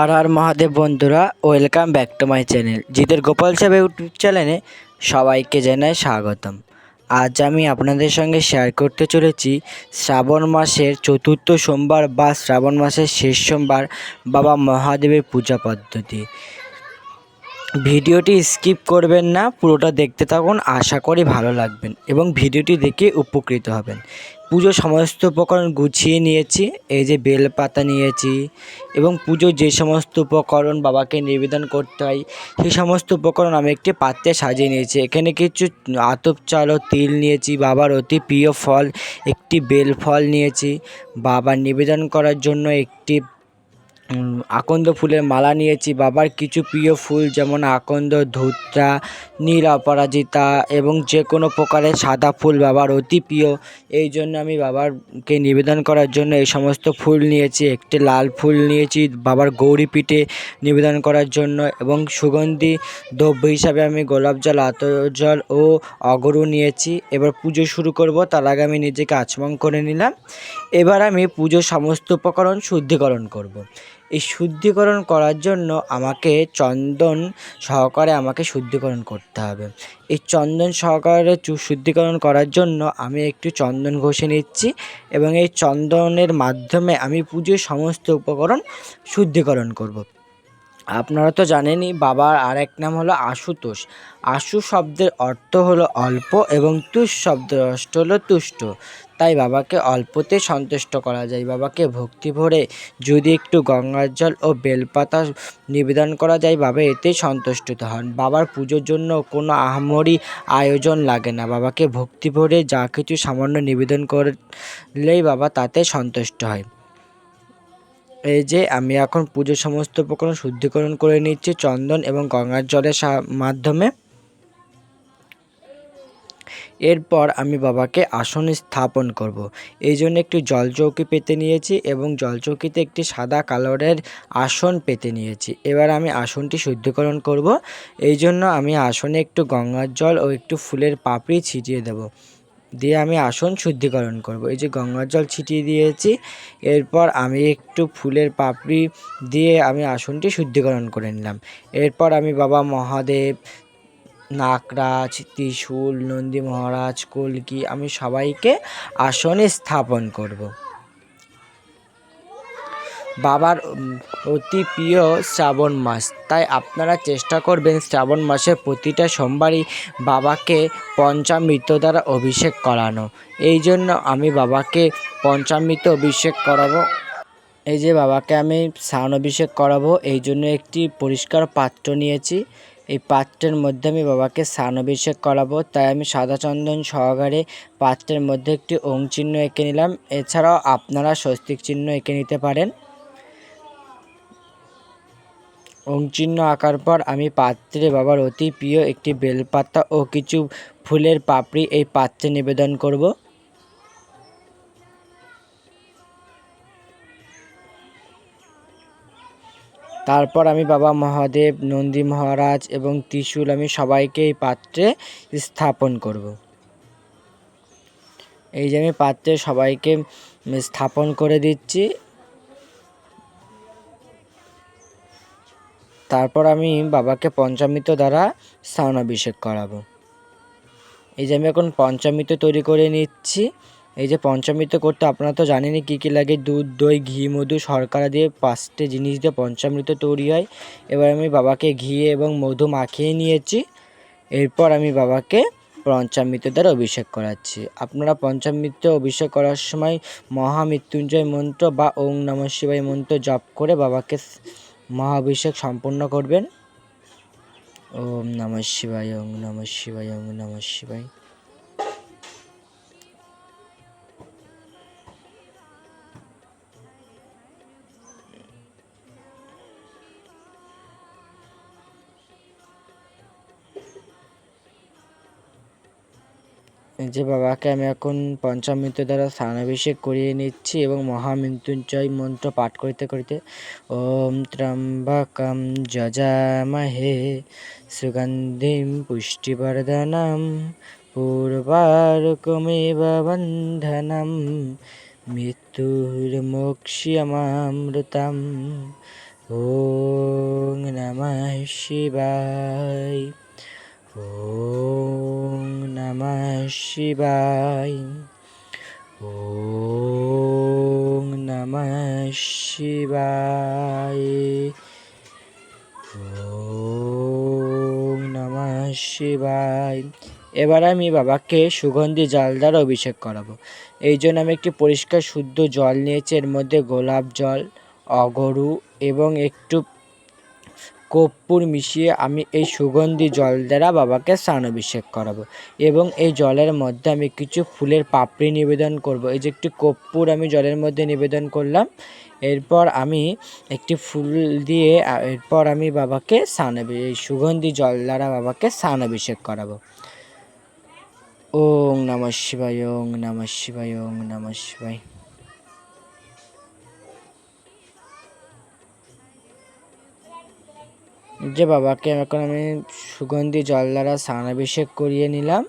হার হার মহাদেব বন্ধুরা welcome back to my channel জিতের গোপাল সাহেব ইউটিউব চ্যানেলে সবাইকে জানাই স্বাগতম। আজ আমি আপনাদের সঙ্গে শেয়ার করতে চলেছি শ্রাবণ মাসের চতুর্থ সোমবার বা শ্রাবণ মাসের শেষ সোমবার বাবা মহাদেবের পূজা পদ্ধতি। ভিডিওটি স্কিপ করবেন না, পুরোটা দেখতে থাকুন, আশা করি ভালো লাগবেন এবং ভিডিওটি দেখে উপকৃত হবেন। পুজো সমস্ত উপকরণ গুছিয়ে নিয়েছি, এই যে বেলপাতা নিয়েছি এবং পুজোর যে সমস্ত উপকরণ বাবাকে নিবেদন করতে হয় সেই সমস্ত উপকরণ আমি একটি পাত্রে সাজিয়ে নিয়েছি। এখানে কিছু আতপ চাল ও তিল নিয়েছি, বাবার অতি প্রিয় ফল, একটি বেল ফল নিয়েছি, বাবার নিবেদন করার জন্য একটি আকন্দ ফুলের মালা নিয়েছি। বাবার কিছু প্রিয় ফুল যেমন আকন্দ, ধূত্রা, নীল অপরাজিতা এবং যে কোনো প্রকারের সাদা ফুল বাবার অতি প্রিয়। এই জন্য আমি বাবারকে নিবেদন করার জন্য এই সমস্ত ফুল নিয়েছি। একটি লাল ফুল নিয়েছি বাবার গৌরী পিঠে নিবেদন করার জন্য এবং সুগন্ধি দ্রব্য হিসাবে আমি গোলাপ জল, আতর জল ও অগরু নিয়েছি। এবার পুজো শুরু করব, তার আগে আমি নিজেকে আচমন করে নিলাম। এবার আমি পুজোর সমস্ত উপকরণ শুদ্ধিকরণ করব। এই শুদ্ধিকরণ করার জন্য আমাকে চন্দন সহকারে আমাকে শুদ্ধিকরণ করতে হবে। এই চন্দন সহকারে শুদ্ধিকরণ করার জন্য আমি একটু চন্দন ঘষে নিচ্ছি এবং এই চন্দনের মাধ্যমে আমি পুজোর সমস্ত উপকরণ শুদ্ধিকরণ করব। আপনারা তো জানেনই বাবার আরেক নাম হলো আশুতোষ। আশু শব্দের অর্থ হলো অল্প এবং তুষ শব্দের অর্থ হলো তুষ্ট। তাই বাবাকে অল্পতে সন্তুষ্ট করা যায়। বাবাকে ভক্তি ভরে যদি একটু গঙ্গার জল ও বেলপাতা নিবেদন করা যায়, বাবা এতেই সন্তুষ্ট হন। বাবার পুজোর জন্য কোনো আহামরি আয়োজন লাগে না। বাবাকে ভক্তি ভরে যা কিছু সামান্য নিবেদন করলেই বাবা তাতে সন্তুষ্ট হয়। এই যে, আমি এখন পুজোর সমস্ত উপকরণ শুদ্ধিকরণ করে নিচ্ছি। চন্দন এবং গঙ্গার জলের মাধ্যমে। এরপর আমি বাবাকে আসনে স্থাপন করব। এই জন্য একটি জলচৌকি পেতে নিয়েছি এবং জলচৌকিতে একটি সাদা কালারের আসন পেতে নিয়েছি। এবার আমি আসনটি শুদ্ধিকরণ করব। এই জন্য আমি আসনে একটু গঙ্গার জল ও একটু ফুলের পাপড়ি ছিটিয়ে দেব। দিয়ে আমি আসন শুদ্ধিকরণ করব। এই যে গঙ্গার জল ছিটিয়ে দিয়েছি, এরপর আমি একটু ফুলের পাপড়ি দিয়ে আমি আসনটি শুদ্ধিকরণ করে নিলাম। এরপর আমি বাবা মহাদেব নাকরাজ ত্রিশূল নন্দী মহারাজ কলকি, আমি সবাইকে আসনে স্থাপন করব। বাবার অতি প্রিয় শ্রাবণ মাস, তাই আপনারা চেষ্টা করবেন শ্রাবণ মাসের প্রতিটা সোমবারই বাবাকে পঞ্চামৃত দ্বারা অভিষেক করানো। এই জন্য আমি বাবাকে পঞ্চামৃত অভিষেক করাবো। এই যে বাবাকে আমি স্নান অভিষেক করাবো, এই জন্য একটি পরিষ্কার পাত্র নিয়েছি। এই পাত্রের মধ্যে আমি বাবাকে স্নান অভিষেক করাবো, তাই আমি সাদা চন্দন সহকারে পাত্রের মধ্যে একটি ওং চিহ্ন এঁকে নিলাম। এছাড়াও আপনারা স্বস্তিক চিহ্ন এঁকে নিতে পারেন। ওং চিহ্ন আঁকার পর আমি পাত্রে বাবার অতি প্রিয় একটি বেলপাতা ও কিছু ফুলের পাপড়ি এই পাত্রে নিবেদন করব। তারপর আমি বাবা মহাদেব, নন্দী মহারাজ এবং ত্রিশূল আমি সবাইকে এই পাত্রে স্থাপন করব। এই যে আমি পাত্রে সবাইকে স্থাপন করে দিচ্ছি। তারপর আমি বাবাকে পঞ্চামৃত দ্বারা স্নানাভিষেক করাবো। এই যে আমি এখন পঞ্চামৃত তৈরি করে নিচ্ছি। এই যে পঞ্চামৃত করতে আপনারা তো জানেনই কী কী লাগে, দুধ, দই, ঘি, মধু, শর্করা দিয়ে পাঁচটি জিনিস দিয়ে পঞ্চামৃত তৈরি হয়। এবার আমি বাবাকে ঘি এবং মধু মাখিয়ে নিয়েছি। এরপর আমি বাবাকে পঞ্চামৃত দ্বারা অভিষেক করাচ্ছি। আপনারা পঞ্চামৃত অভিষেক করার সময় মহামৃত্যুঞ্জয় মন্ত্র বা ওং নমঃ শিবায় মন্ত্র জপ করে বাবাকে মহাভিষেক সম্পন্ন করবেন। ওম নমঃ শিবায় ওং নমঃ শিবায় ওং নমঃ শিবায়। যে বাবাকে আমি এখন পঞ্চামৃত দ্বারা স্নানাভিষেক করিয়ে নিচ্ছি এবং মহামৃত্যুঞ্জয় মন্ত্র পাঠ করিতে করিতে, ওম ত্র্যম্বকম যজামহে সুগন্ধিম পুষ্টিবর্ধনম পূর্বার্কমেব বন্ধনম মৃত্যুর্মোক্ষ্যমামৃতম। ওং নমঃ শিবায়। ওং নমঃ শিবায়। ওং নমঃ শিবায়। ওং নমঃ শিবায়। এবার আমি বাবাকে সুগন্ধি জল দ্বারা অভিষেক করাবো। এই জন্য আমি একটি পরিষ্কার, শুদ্ধ জল নিয়েছি। এর মধ্যে গোলাপ জল, অগরু এবং একটু কর্পূর মিশিয়ে আমি এই সুগন্ধি জল দ্বারা বাবাকে স্নান অভিষেক করাবো এবং এই জলের মধ্যে আমি কিছু ফুলের পাপড়ি নিবেদন করব। এই যে একটি কর্পূর আমি জলের মধ্যে নিবেদন করলাম। এরপর আমি একটি ফুল দিয়ে, এরপর আমি বাবাকে স্নান এই সুগন্ধি জল দ্বারা বাবাকে স্নান অভিষেক করাবো। ওং নমঃ শিবায়, ওং নমঃ শিবায়, ওং নমঃ শিবায়। যে বাবাকে এখন আমি সুগন্ধি জল দ্বারা স্নানাভিষেক করিয়ে নিলাম।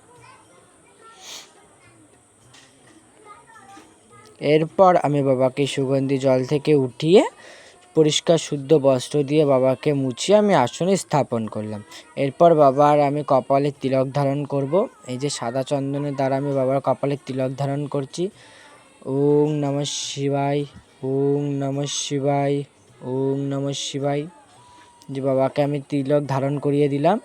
এরপর আমি বাবাকে সুগন্ধি জল থেকে উঠিয়ে পরিষ্কার শুদ্ধ বস্ত্র দিয়ে বাবাকে মুছিয়ে আমি আসনে স্থাপন করলাম। এরপর বাবার আমি কপালে তিলক ধারণ করব। এই যে সাদা চন্দনের দ্বারা আমি বাবার কপালে তিলক ধারণ করছি। ওং নমঃ শিবায় ওং নমঃ শিবায় ওং নমঃ শিবায়। যে বাবাকে আমি তিলক ধারণ করিয়ে দিলাম।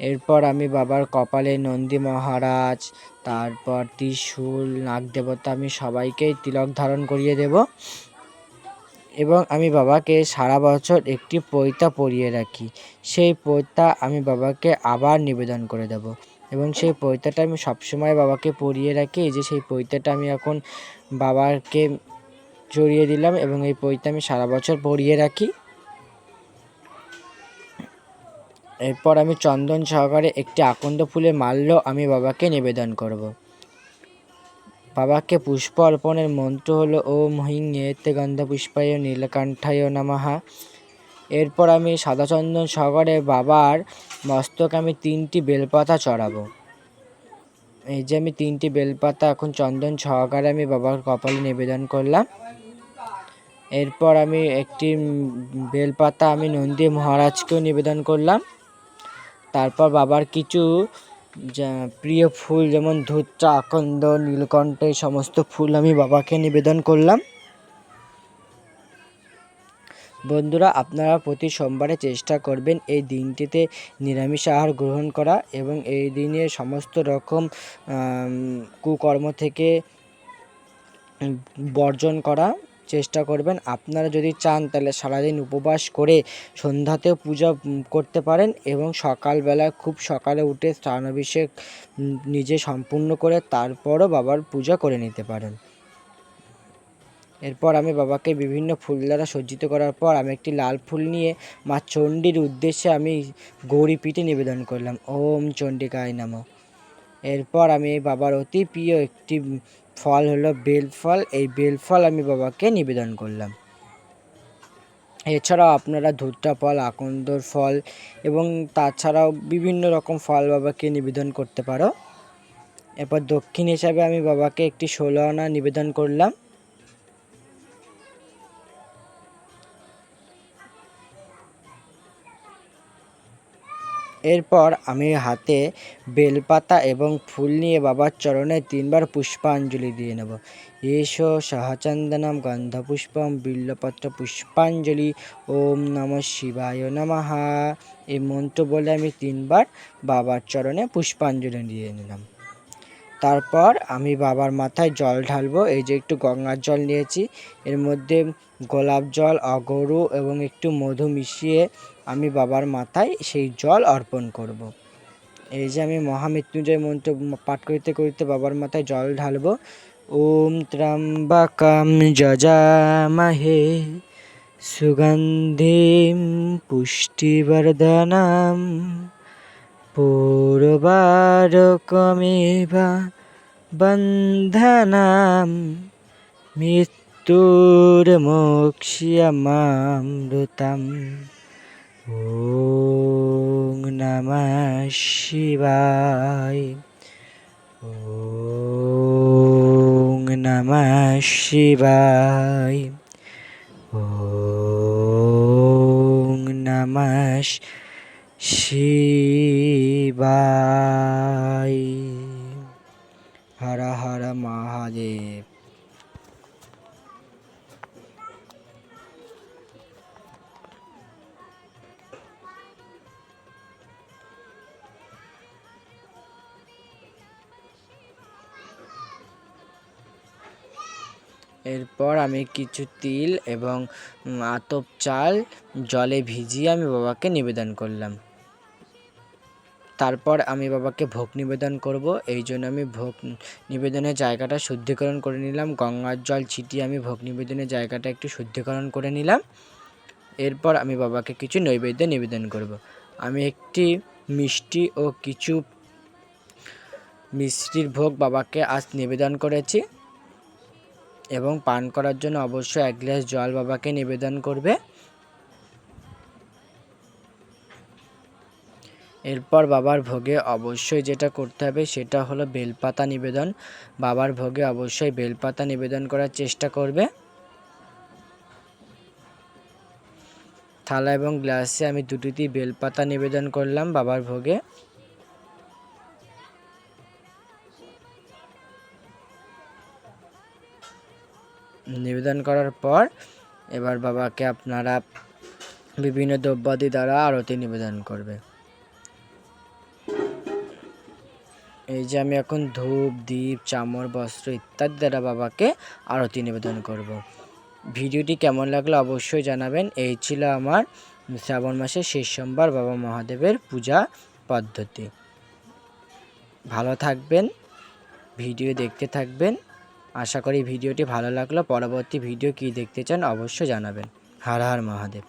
এরপর আমি বাবার কপালে নন্দী মহারাজ, তারপর ত্রিশূল, নাগদেবতা, আমি সবাইকেই তিলক ধারণ করিয়ে দেব। এবং আমি বাবাকে সারা বছর একটি পৈতা পরিয়ে রাখি। সেই পৈতা আমি বাবাকে আবার নিবেদন করে দেব। এবং সেই পৈতাটা আমি সবসময় বাবাকে পরিয়ে রাখি। এই যে সেই পৈতাটা আমি এখন বাবাকে জড়িয়ে দিলাম এবং এই পৈতা আমি সারা বছর পরিয়ে রাখি। এরপর আমি চন্দন সহকারে একটি আকন্দ ফুলের মাল্য আমি বাবাকে নিবেদন করব। বাবাকে পুষ্প অর্পণের মন্ত্র হলো, ওম হিং এতে গন্ধ পুষ্পায় নীলকণ্ঠায় নমঃ। এরপর আমি সাদা চন্দন সহকারে বাবার মস্তক আমি তিনটি বেলপাতা চড়াবো। এই যে আমি তিনটি বেলপাতা এখন চন্দন সহকারে আমি বাবার কপালে নিবেদন করলাম। এরপর আমি একটি বেলপাতা আমি নন্দী মহারাজকেও নিবেদন করলাম। তারপর বাবার কিছু, যা, প্রিয় ফুল যেমন ধূত্রা, আকন্দ, নীলকণ্ঠ, এই সমস্ত ফুল আমি বাবাকে নিবেদন করলাম। বন্ধুরা, আপনারা প্রতি সোমবারে চেষ্টা করবেন এই দিনটিতে নিরামিষ আহার গ্রহণ করা এবং এই দিনে সমস্ত রকম কুকর্ম থেকে বর্জন করা। চেষ্টা করবেন। আপনারা যদি চান তাহলে সারাদিন উপবাস করে সন্ধ্যাতেও পূজা করতে পারেন এবং সকালবেলা খুব সকালে উঠে স্নানাভিষেক নিজে সম্পূর্ণ করে তারপরও বাবার পূজা করে নিতে পারেন। এরপর আমি বাবাকে বিভিন্ন ফুল দ্বারা সজ্জিত করার পর আমি একটি লাল ফুল নিয়ে মা চণ্ডীর উদ্দেশ্যে আমি গৌরী পিঠে নিবেদন করলাম। ওম চণ্ডিকায় নম। এরপর আমি বাবার অতি প্রিয় একটি ফল হলো বেল ফল। এই বেল ফল আমি বাবাকে নিবেদন করলাম। এছাড়াও আপনারা ধূর্তা ফল, আকন্দর ফল এবং তাছাড়াও বিভিন্ন রকম ফল বাবাকে নিবেদন করতে পারো। এরপর দক্ষিণ হিসাবে আমি বাবাকে একটি ষোলো আনা নিবেদন করলাম। এরপর আমি হাতে বেলপাতা এবং ফুল নিয়ে বাবার চরণে তিনবার পুষ্পাঞ্জলি দিয়ে নেব। এসো সহচন্দনম গন্ধপুষ্পম বিল্লপত্র পুষ্পাঞ্জলি, ওম নম শিবায় নমঃ। এই মন্ত্র বলে আমি তিনবার বাবার চরণে পুষ্পাঞ্জলি দিয়ে নিলাম। তারপর আমি বাবার মাথায় জল ঢালবো। এই যে একটু গঙ্গার জল নিয়েছি। এর মধ্যে গোলাপ জল, অগরু এবং একটু মধু মিশিয়ে আমি বাবার মাথায় সেই জল অর্পণ করব। এই যে আমি মহামৃত্যুঞ্জয় মন্ত্র পাঠ করিতে করিতে বাবার মাথায় জল ঢালবো ওম ত্র্যম্বকম যজামহে সুগন্ধিম পুষ্টিবর্ধনম পূর্বারকমেব বন্ধনাম মৃত্যুর্মোক্ষ্যমামৃতম ওং নমঃ শিবায় ওং নমঃ শিবায় ওম নমঃ শিবায় হর হর মহাদেব এরপর আমি কিছু তিল এবং আতপ চাল জলে ভিজিয়ে আমি বাবাকে নিবেদন করলাম। তারপর আমি বাবাকে ভোগ নিবেদন করব। এই জন্য আমি ভোগ নিবেদনের জায়গাটা শুদ্ধিকরণ করে নিলাম। গঙ্গার জল ছিটিয়ে আমি ভোগ নিবেদনের জায়গাটা একটু শুদ্ধিকরণ করে নিলাম। এরপর আমি বাবাকে কিছু নৈবেদ্য নিবেদন করব। আমি একটি মিষ্টি ও কিছু মিষ্টির ভোগ বাবাকে আজ নিবেদন করেছি। এবং পান করার জন্য অবশ্যই এক গ্লাস জল বাবাকে নিবেদন করবে। এরপর বাবার ভোগে অবশ্যই যেটা করতে হবে সেটা হলো বেলপাতা নিবেদন। বাবার ভোগে অবশ্যই বেলপাতা নিবেদন করার চেষ্টা করবে। থালা এবং গ্লাসে আমি দুটিতেই বেলপাতা নিবেদন করলাম বাবার ভোগে। নিবেদন করার পর এবার বাবাকে আপনারা বিভিন্ন দ্রব্যাদি দ্বারা আরতি নিবেদন করবে। এই যে আমি এখন ধূপ, দীপ, চামর, বস্ত্র ইত্যাদি দ্বারা বাবাকে আরতি নিবেদন করব। ভিডিওটি কেমন লাগল অবশ্যই জানাবেন। এই ছিল আমার শ্রাবণ মাসের শেষ সোমবার বাবা মহাদেবের পূজা পদ্ধতি। ভালো থাকবেন, ভিডিও দেখতে থাকবেন। আশা করি ভিডিওটি ভালো লাগল। পরবর্তী ভিডিও কি দেখতে চান অবশ্যই জানাবেন। হর হর মহাদেব।